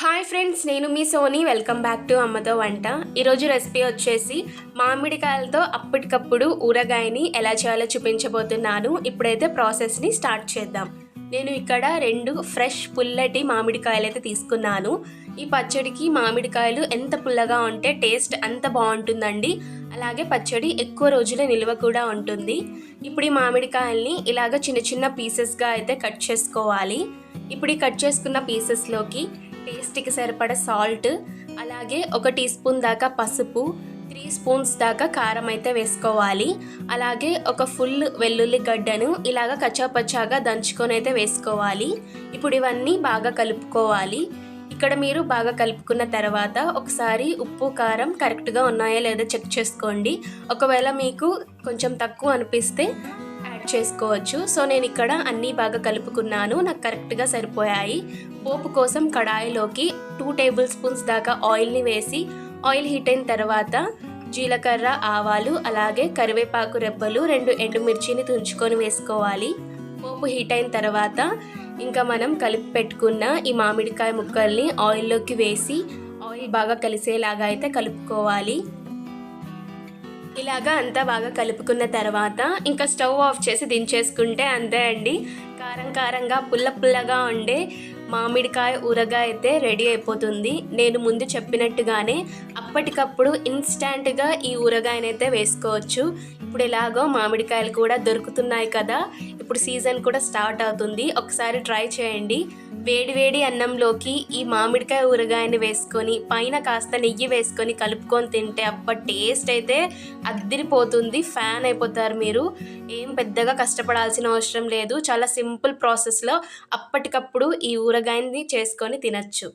Hi friends నేను మీ Soni. Welcome back to అమ్మతో వంట. ఈరోజు రెసిపీ వచ్చేసి మామిడికాయలతో అప్పటికప్పుడు ఊరగాయని ఎలా చేయాలో చూపించబోతున్నాను. ఇప్పుడైతే ప్రాసెస్ని స్టార్ట్ చేద్దాం. నేను ఇక్కడ రెండు ఫ్రెష్ పుల్లటి మామిడికాయలు అయితే తీసుకున్నాను. ఈ పచ్చడికి మామిడికాయలు ఎంత పుల్లగా ఉంటే టేస్ట్ అంత బాగుంటుందండి. అలాగే పచ్చడి ఎక్కువ రోజులు నిల్వ కూడా ఉంటుంది. ఇప్పుడు ఈ మామిడికాయల్ని ఇలాగ చిన్న చిన్న పీసెస్గా అయితే కట్ చేసుకోవాలి. ఇప్పుడు ఈ కట్ చేసుకున్న పీసెస్లోకి టేస్ట్కి సరిపడ సాల్ట్ అలాగే ఒక టీ స్పూన్ దాకా పసుపు త్రీ స్పూన్స్ దాకా కారం అయితే వేసుకోవాలి. అలాగే ఒక ఫుల్ వెల్లుల్లి గడ్డను ఇలాగ కచ్చాపచ్చాగా దంచుకొని అయితే వేసుకోవాలి. ఇప్పుడు ఇవన్నీ బాగా కలుపుకోవాలి. ఇక్కడ మీరు బాగా కలుపుకున్న తర్వాత ఒకసారి ఉప్పు కారం కరెక్ట్గా ఉన్నాయా లేదా చెక్ చేసుకోండి. ఒకవేళ మీకు కొంచెం తక్కువ అనిపిస్తే చేసుకోవచ్చు. సో నేను ఇక్కడ అన్నీ బాగా కలుపుకున్నాను. నాకు కరెక్ట్గా సరిపోయాయి. పోపు కోసం కడాయిలోకి టూ టేబుల్ స్పూన్స్ దాకా ఆయిల్ని వేసి ఆయిల్ హీట్ అయిన తర్వాత జీలకర్ర ఆవాలు అలాగే కరివేపాకు రెబ్బలు రెండు ఎండుమిర్చిని తుంచుకొని వేసుకోవాలి. పోపు హీట్ అయిన తర్వాత ఇంకా మనం కలిపి పెట్టుకున్న ఈ మామిడికాయ ముక్కల్ని ఆయిల్లోకి వేసి ఆయిల్ బాగా కలిసేలాగా అయితే కలుపుకోవాలి. ఇలాగా అంతా బాగా కలుపుకున్న తర్వాత ఇంకా స్టవ్ ఆఫ్ చేసి దించేసుకుంటే అంతే అండి. కారం కారంగా పుల్ల పుల్లగా ఉండే మామిడికాయ ఊరగాయ అయితే రెడీ అయిపోతుంది. నేను ముందు చెప్పినట్టుగానే అప్పటికప్పుడు ఇన్స్టాంట్గా ఈ ఊరగాయనైతే వేసుకోవచ్చు. ఇప్పుడు ఎలాగో మామిడికాయలు కూడా దొరుకుతున్నాయి కదా. ఇప్పుడు సీజన్ కూడా స్టార్ట్ అవుతుంది. ఒకసారి ట్రై చేయండి. వేడివేడి అన్నంలోకి ఈ మామిడికాయ ఊరగాయని వేసుకొని పైన కాస్త నెయ్యి వేసుకొని కలుపుకొని తింటే అబ్బ టేస్ట్ అయితే అద్దిరిపోతుంది. ఫ్యాన్ అయిపోతారు మీరు. ఏం పెద్దగా కష్టపడాల్సిన అవసరం లేదు. చాలా సింపుల్ ప్రాసెస్లో అప్పటికప్పుడు ఈ ఊరగాయని చేసుకొని తినచ్చు.